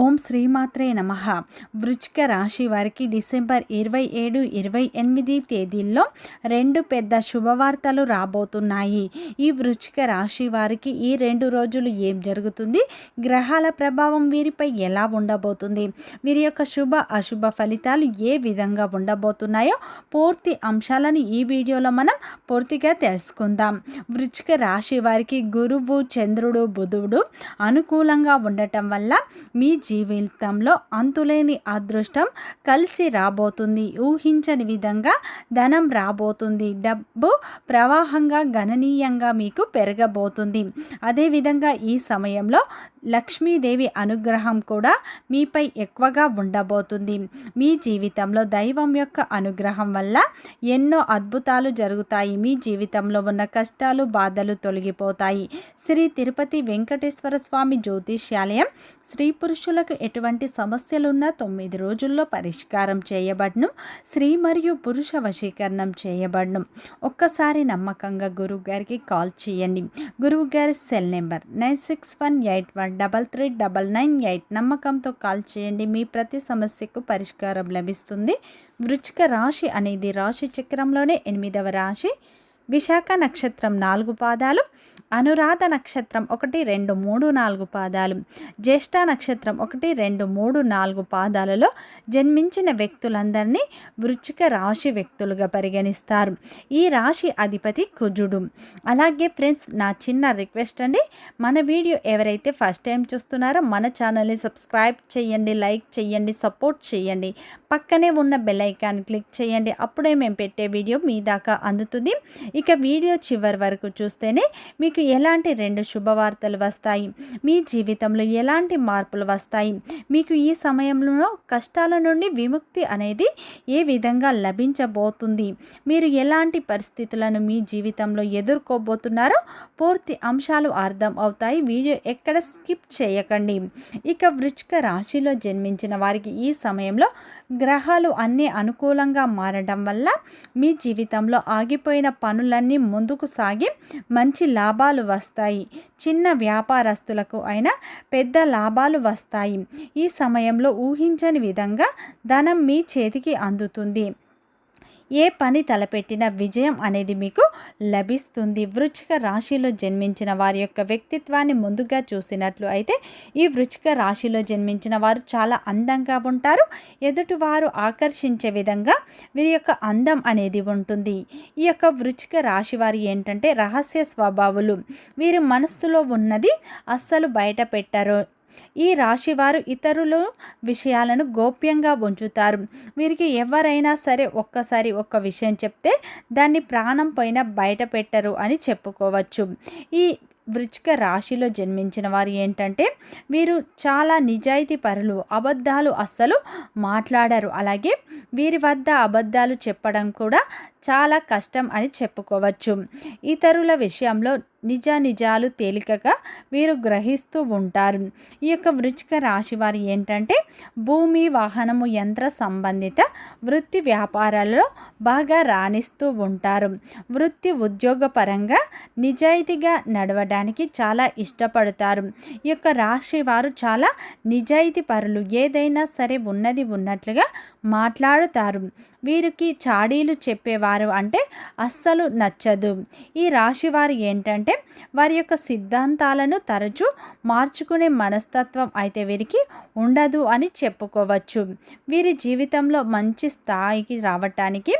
ఓం శ్రీమాత్రే నమ. వృచ్చిక రాశి వారికి డిసెంబర్ ఇరవై ఏడు ఇరవై ఎనిమిది తేదీల్లో రెండు పెద్ద శుభవార్తలు రాబోతున్నాయి. ఈ వృచ్చిక రాశి వారికి ఈ రెండు రోజులు ఏం జరుగుతుంది? గ్రహాల ప్రభావం వీరిపై ఎలా ఉండబోతుంది? వీరి యొక్క శుభ అశుభ ఫలితాలు ఏ విధంగా ఉండబోతున్నాయో పూర్తి అంశాలను ఈ వీడియోలో మనం పూర్తిగా తెలుసుకుందాం. వృచ్చిక రాశి వారికి గురువు చంద్రుడు బుధుడు అనుకూలంగా ఉండటం వల్ల మీ జీవితంలో అంతులేని అదృష్టం కలిసి రాబోతుంది. ఊహించని విధంగా ధనం రాబోతుంది. డబ్బు ప్రవాహంగా గణనీయంగా మీకు పెరగబోతుంది. అదేవిధంగా ఈ సమయంలో లక్ష్మీదేవి అనుగ్రహం కూడా మీపై ఎక్కువగా ఉండబోతుంది. మీ జీవితంలో దైవం యొక్క అనుగ్రహం వల్ల ఎన్నో అద్భుతాలు జరుగుతాయి. మీ జీవితంలో ఉన్న కష్టాలు బాధలు తొలగిపోతాయి. శ్రీ తిరుపతి వెంకటేశ్వర స్వామి జ్యోతిష్యాలయం స్త్రీ పురుషులకు ఎటువంటి సమస్యలున్నా తొమ్మిది రోజుల్లో పరిష్కారం చేయబడను. స్త్రీ మరియు పురుష వశీకరణం చేయబడను. ఒక్కసారి నమ్మకంగా గురువు గారికి కాల్ చేయండి. గురువు గారి cell number nine six one eight one double three double nine eight నమ్మకంతో కాల్ చేయండి. మీ ప్రతి సమస్యకు పరిష్కారం లభిస్తుంది. వృచ్చిక రాశి అనేది రాశి చక్రంలోనే ఎనిమిదవ రాశి. విశాఖ నక్షత్రం నాలుగు పాదాలు అనురాధ నక్షత్రం ఒకటి రెండు మూడు నాలుగు పాదాలు. జ్యేష్ఠ నక్షత్రం ఒకటి రెండు మూడు నాలుగు పాదాలలో జన్మించిన వ్యక్తులందరినీ వృచ్చిక రాశి వ్యక్తులుగా పరిగణిస్తారు. ఈ రాశి అధిపతి కుజుడు. అలాగే ఫ్రెండ్స్ నా చిన్న రిక్వెస్ట్ అండి మన వీడియో ఎవరైతే ఫస్ట్ టైం చూస్తున్నారో మన ఛానల్ని సబ్స్క్రైబ్ చేయండి లైక్ చేయండి సపోర్ట్ చేయండి. పక్కనే ఉన్న బెల్ ఐకాన్ క్లిక్ చేయండి అప్పుడే మేము పెట్టే వీడియో మీ దాకా అందుతుంది. ఇక వీడియో చివరి వరకు చూస్తేనే మీకు ఎలాంటి రెండు శుభవార్తలు వస్తాయి? మీ జీవితంలో ఎలాంటి మార్పులు వస్తాయి? మీకు ఈ సమయంలో కష్టాల నుండి విముక్తి అనేది ఏ విధంగా లభించబోతుంది? మీరు ఎలాంటి పరిస్థితులను మీ జీవితంలో ఎదుర్కోబోతున్నారో పూర్తి అంశాలు అర్థం అవుతాయి. వీడియో ఎక్కడ స్కిప్ చేయకండి. ఇక వృచ్చిక రాశిలో జన్మించిన వారికి ఈ సమయంలో గ్రహాలు అన్నీ అనుకూలంగా మారడం వల్ల మీ జీవితంలో ఆగిపోయిన పనులన్నీ ముందుకు సాగి మంచి లాభాలు వస్తాయి. చిన్న వ్యాపారస్తులకు అయినా పెద్ద లాభాలు వస్తాయి. ఈ సమయంలో ఊహించని విధంగా ధనం మీ చేతికి అందుతుంది. ఏ పని తలపెట్టిన విజయం అనేది మీకు లభిస్తుంది. వృచ్చిక రాశిలో జన్మించిన వారి యొక్క వ్యక్తిత్వాన్ని ముందుగా చూసినట్లు అయితే ఈ వృచ్చిక రాశిలో జన్మించిన వారు చాలా అందంగా ఉంటారు. ఎదుటివారు ఆకర్షించే విధంగా వీరి యొక్క అందం అనేది ఉంటుంది. ఈ యొక్క వృచ్చిక రాశి వారి ఏంటంటే రహస్య స్వభావులు. వీరి మనస్సులో ఉన్నది అస్సలు బయట పెట్టరు. ఈ రాశివారు ఇతరులు విషయాలను గోప్యంగా ఉంచుతారు. వీరికి ఎవరైనా సరే ఒక్కసారి ఒక్క విషయం చెప్తే దాన్ని ప్రాణం పైన బయట పెట్టరు అని చెప్పుకోవచ్చు. ఈ వృచ్చిక రాశిలో జన్మించిన వారు ఏంటంటే వీరు చాలా నిజాయితీ పరులు అబద్ధాలు అస్సలు మాట్లాడరు. అలాగే వీరి వద్ద అబద్ధాలు చెప్పడం కూడా చాలా కష్టం అని చెప్పుకోవచ్చు. ఇతరుల విషయంలో నిజ నిజాలు తేలికగా వీరు గ్రహిస్తూ ఉంటారు. ఈ యొక్క వృచ్చిక రాశి వారు ఏంటంటే భూమి వాహనము యంత్ర సంబంధిత వృత్తి వ్యాపారాలలో బాగా రాణిస్తూ ఉంటారు. వృత్తి ఉద్యోగ పరంగా నిజాయితీగా నడవడానికి చాలా ఇష్టపడతారు. ఈ యొక్క రాశి వారు చాలా నిజాయితీ పరులు ఏదైనా సరే ఉన్నది ఉన్నట్లుగా మాట్లాడుతారు. వీరికి చాడీలు చెప్పేవారు అంటే అస్సలు నచ్చదు. ఈ రాశి వారు ఏంటంటే వారి యొక్క సిద్ధాంతాలను తరచూ మార్చుకునే మనస్తత్వం అయితే వీరికి ఉండదు అని చెప్పుకోవచ్చు. వీరి జీవితంలో మంచి స్థాయికి రావటానికి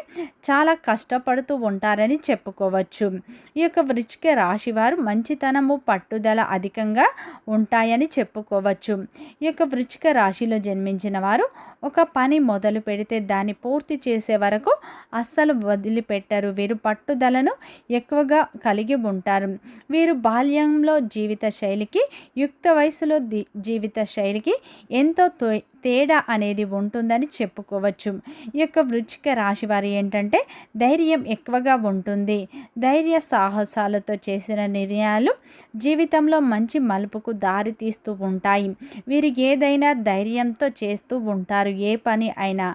చాలా కష్టపడుతూ ఉంటారని చెప్పుకోవచ్చు. ఈ యొక్క వృచ్చిక రాశి వారు మంచితనము పట్టుదల అధికంగా ఉంటాయని చెప్పుకోవచ్చు. ఈ యొక్క వృచ్చిక రాశిలో జన్మించిన వారు ఒక పని మొదలు పెడితే దాన్ని పూర్తి చేసే వరకు అస్సలు వదిలిపెట్టరు. వీరు పట్టుదలను ఎక్కువగా కలిగి ఉంటారు. వీరు బాల్యంలో జీవిత శైలికి యుక్త వయసులో జీవిత శైలికి ఎంతో తేడా అనేది ఉంటుందని చెప్పుకోవచ్చు. ఈ యొక్క వృచ్చిక రాశి వారి ఏంటంటే ధైర్యం ఎక్కువగా ఉంటుంది. ధైర్య సాహసాలతో చేసిన నిర్ణయాలు జీవితంలో మంచి మలుపుకు దారి తీస్తూ ఉంటాయి. వీరు ఏదైనా ధైర్యంతో చేస్తూ ఉంటారు. ఏ పని అయినా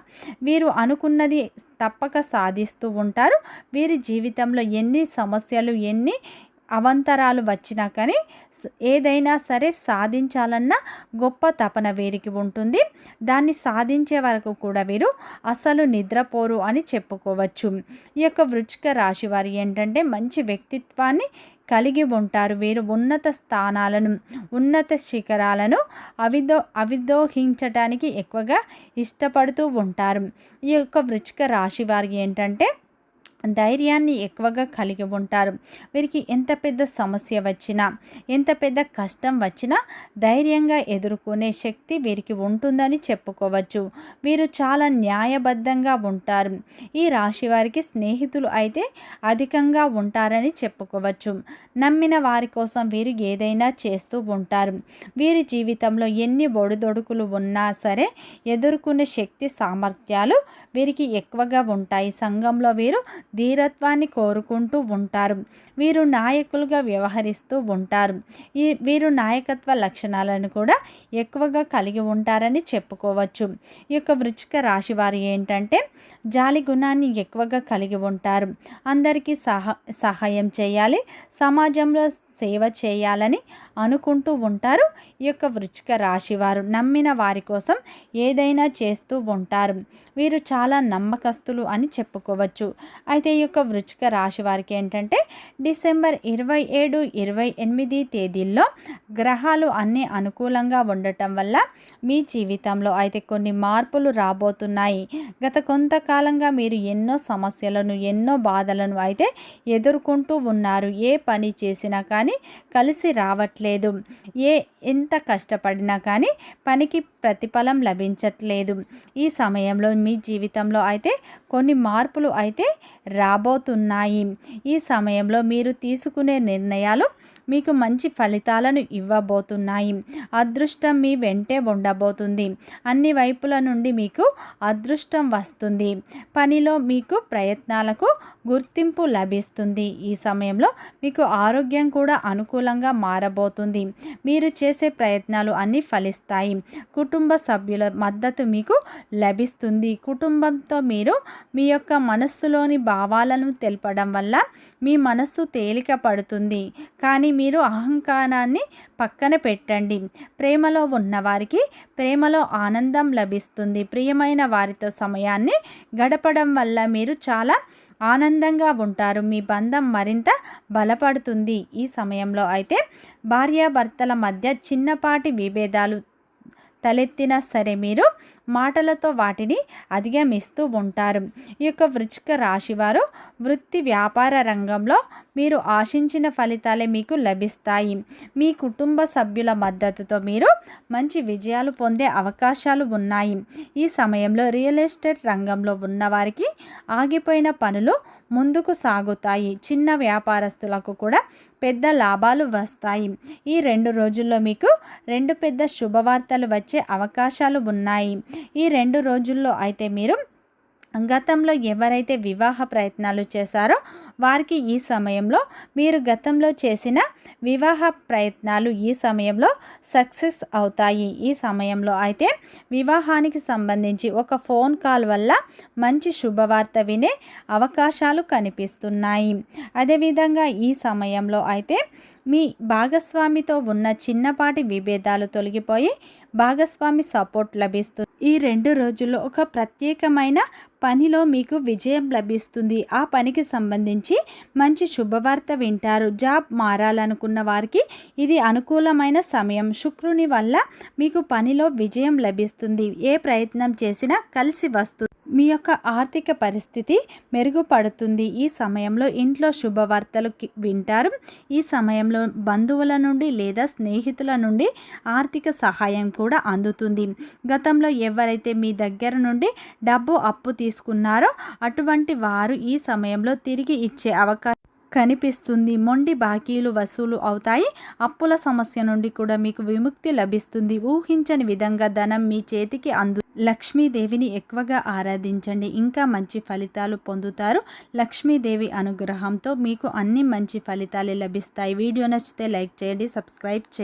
వీరు అనుకున్నది తప్పక సాధిస్తూ ఉంటారు. వీరి జీవితంలో ఎన్ని సమస్యలు ఎన్ని అవంతరాలు వచ్చినా కానీ ఏదైనా సరే సాధించాలన్న గొప్ప తపన వీరికి ఉంటుంది. దాన్ని సాధించే వరకు కూడా వీరు అసలు నిద్రపోరు అని చెప్పుకోవచ్చు. ఈ యొక్క వృచ్చిక రాశి వారి ఏంటంటే మంచి వ్యక్తిత్వాన్ని కలిగి ఉంటారు. వీరు ఉన్నత స్థానాలను ఉన్నత శిఖరాలను అవిదో అవిదోహించటానికి ఎక్కువగా ఇష్టపడుతూ ఉంటారు. ఈ యొక్క వృచ్చిక రాశి వారికి ఏంటంటే ధైర్యాన్ని ఎక్కువగా కలిగి ఉంటారు. వీరికి ఎంత పెద్ద సమస్య వచ్చినా ఎంత పెద్ద కష్టం వచ్చినా ధైర్యంగా ఎదుర్కొనే శక్తి వీరికి ఉంటుందని చెప్పుకోవచ్చు. వీరు చాలా న్యాయబద్ధంగా ఉంటారు. ఈ రాశి వారికి స్నేహితులు అయితే అధికంగా ఉంటారని చెప్పుకోవచ్చు. నమ్మిన వారి కోసం వీరు ఏదైనా చేస్తూ ఉంటారు. వీరి జీవితంలో ఎన్ని ఒడిదొడుకులు ఉన్నా సరే ఎదుర్కొనే శక్తి సామర్థ్యాలు వీరికి ఎక్కువగా ఉంటాయి. సంఘంలో వీరు ధీరత్వాన్ని కోరుకుంటూ ఉంటారు. వీరు నాయకులుగా వ్యవహరిస్తూ ఉంటారు. ఈ వీరు నాయకత్వ లక్షణాలను కూడా ఎక్కువగా కలిగి ఉంటారని చెప్పుకోవచ్చు. ఈ యొక్క వృచ్చిక రాశి వారు ఏంటంటే జాలి గుణాన్ని ఎక్కువగా కలిగి ఉంటారు. అందరికీ సహా సహాయం చేయాలి. సమాజంలో సేవ చేయాలని అనుకుంటూ ఉంటారు. ఈ యొక్క వృచ్చిక రాశి వారు నమ్మిన వారి కోసం ఏదైనా చేస్తూ ఉంటారు. వీరు చాలా నమ్మకస్తులు అని చెప్పుకోవచ్చు. అయితే ఈ యొక్క వృచ్చిక రాశి వారికి ఏంటంటే డిసెంబర్ ఇరవై ఏడు ఇరవై ఎనిమిది తేదీల్లో గ్రహాలు అన్నీ అనుకూలంగా ఉండటం వల్ల మీ జీవితంలో అయితే కొన్ని మార్పులు రాబోతున్నాయి. గత కొంతకాలంగా మీరు ఎన్నో సమస్యలను ఎన్నో బాధలను అయితే ఎదుర్కొంటూ ఉన్నారు. ఏ పని చేసినా కానీ కానీ కలిసి రావట్లేదు. ఏ ఎంత కష్టపడినా కానీ పనికి ప్రతిఫలం లభించట్లేదు. ఈ సమయంలో మీ జీవితంలో అయితే కొన్ని మార్పులు అయితే రాబోతున్నాయి. ఈ సమయంలో మీరు తీసుకునే నిర్ణయాలు మీకు మంచి ఫలితాలను ఇవ్వబోతున్నాయి. అదృష్టం మీ వెంటే ఉండబోతుంది. అన్ని వైపుల నుండి మీకు అదృష్టం వస్తుంది. పనిలో మీకు ప్రయత్నాలకు గుర్తింపు లభిస్తుంది. ఈ సమయంలో మీకు ఆరోగ్యం కూడా అనుకూలంగా మారబోతుంది. మీరు చేసే ప్రయత్నాలు అన్నీ ఫలిస్తాయి. కుటుంబ సభ్యుల మద్దతు మీకు లభిస్తుంది. కుటుంబంతో మీరు మీ యొక్క మనస్సులోని భావాలను తెలపడం వల్ల మీ మనస్సు తేలిక పడుతుంది కానీ మీరు అహంకారాన్ని పక్కన పెట్టండి. ప్రేమలో ఉన్నవారికి ప్రేమలో ఆనందం లభిస్తుంది. ప్రియమైన వారితో సమయాన్ని గడపడం వల్ల మీరు చాలా ఆనందంగా ఉంటారు. మీ బంధం మరింత బలపడుతుంది. ఈ సమయంలో అయితే భార్యాభర్తల మధ్య చిన్నపాటి విభేదాలు తలెత్తినా సరే మీరు మాటలతో వాటిని అధిగమిస్తూ ఉంటారు. ఈ యొక్క వృచ్చిక రాశివారు వృత్తి వ్యాపార రంగంలో మీరు ఆశించిన ఫలితాలే మీకు లభిస్తాయి. మీ కుటుంబ సభ్యుల మద్దతుతో మీరు మంచి విజయాలు పొందే అవకాశాలు ఉన్నాయి. ఈ సమయంలో రియల్ ఎస్టేట్ రంగంలో ఉన్నవారికి ఆగిపోయిన పనులు ముందుకు సాగుతాయి. చిన్న వ్యాపారస్తులకు కూడా పెద్ద లాభాలు వస్తాయి. ఈ రెండు రోజుల్లో మీకు రెండు పెద్ద శుభవార్తలు వచ్చే అవకాశాలు ఉన్నాయి. ఈ రెండు రోజుల్లో అయితే మీరు గతంలో ఎవరైతే వివాహ ప్రయత్నాలు చేశారో వారికి ఈ సమయంలో మీరు గతంలో చేసిన వివాహ ప్రయత్నాలు ఈ సమయంలో సక్సెస్ అవుతాయి. ఈ సమయంలో అయితే వివాహానికి సంబంధించి ఒక ఫోన్ కాల్ వల్ల మంచి శుభవార్త వినే అవకాశాలు కనిపిస్తున్నాయి. అదేవిధంగా ఈ సమయంలో అయితే మీ భాగస్వామితో ఉన్న చిన్నపాటి విభేదాలు తొలగిపోయి భాగస్వామి సపోర్ట్ లభిస్తుంది ఈ రెండు రోజుల్లో ఒక ప్రత్యేకమైన పనిలో మీకు విజయం లభిస్తుంది. ఆ పనికి సంబంధించి మంచి శుభవార్త వింటారు. జాబ్ మారాలనుకున్న వారికి ఇది అనుకూలమైన సమయం. శుక్రుని వల్ల మీకు పనిలో విజయం లభిస్తుంది. ఏ ప్రయత్నం చేసినా కలిసి వస్తుంది మీ యొక్క ఆర్థిక పరిస్థితి మెరుగుపడుతుంది. ఈ సమయంలో ఇంట్లో శుభవార్తలు వింటారు. ఈ సమయంలో బంధువుల నుండి లేదా స్నేహితుల నుండి ఆర్థిక సహాయం కూడా అందుతుంది. గతంలో ఎవరైతే మీ దగ్గర నుండి డబ్బు అప్పు తీసుకున్నారో అటువంటి వారు ఈ సమయంలో తిరిగి ఇచ్చే అవకాశం కనిపిస్తుంది. మొండి బాకీలు వసూలు అవుతాయి. అప్పుల సమస్య నుండి కూడా మీకు విముక్తి లభిస్తుంది. ఊహించని విధంగా ధనం మీ చేతికి అందు లక్ష్మీదేవిని ఎక్కువగా ఆరాధించండి. ఇంకా మంచి ఫలితాలు పొందుతారు. లక్ష్మీదేవి అనుగ్రహంతో మీకు అన్ని మంచి ఫలితాలు లభిస్తాయి. వీడియో నచ్చితే లైక్ చేయండి సబ్స్క్రైబ్ చేయండి.